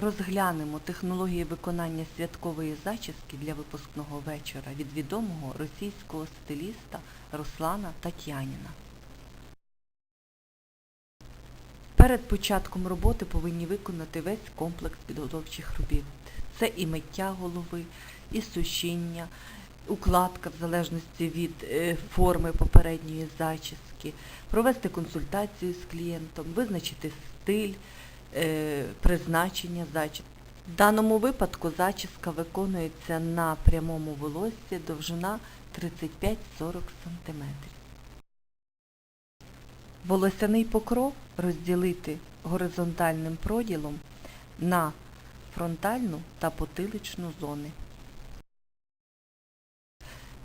Розглянемо технології виконання святкової зачіски для випускного вечора від відомого російського стиліста Руслана Татяніна. Перед початком роботи повинні виконати весь комплекс підготовчих робіт. Це і миття голови, і сушіння, укладка в залежності від е, форми попередньої зачіски, провести консультацію з клієнтом, визначити стиль, призначення зачіски. В даному випадку зачіска виконується на прямому волоссі довжина 35-40 см. Волосяний покров розділити горизонтальним проділом на фронтальну та потиличну зони.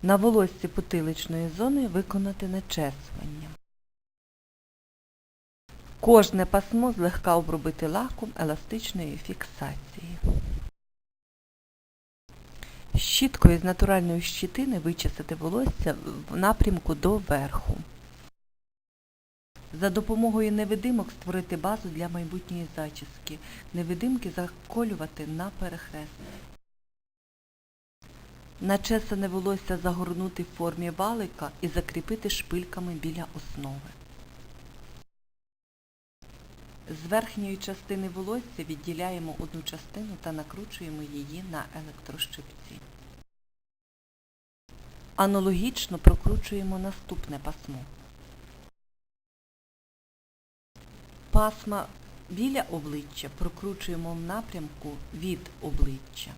На волоссі потиличної зони виконати начесування. Кожне пасмо злегка обробити лаком еластичної фіксації. Щіткою з натуральної щитини вичесати волосся в напрямку до верху. За допомогою невидимок створити базу для майбутньої зачіски. Невидимки заколювати на перехрест. Начесане волосся загорнути в формі валика і закріпити шпильками біля основи. З верхньої частини волосся відділяємо одну частину та накручуємо її на електрощипці. Аналогічно прокручуємо наступне пасмо. Пасма біля обличчя прокручуємо в напрямку від обличчя.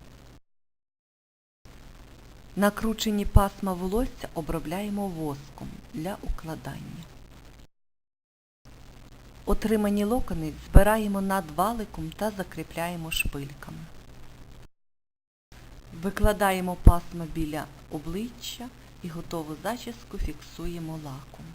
Накручені пасма волосся обробляємо воском для укладання. Отримані локони збираємо над валиком та закріпляємо шпильками. Викладаємо пасма біля обличчя і готову зачіску фіксуємо лаком.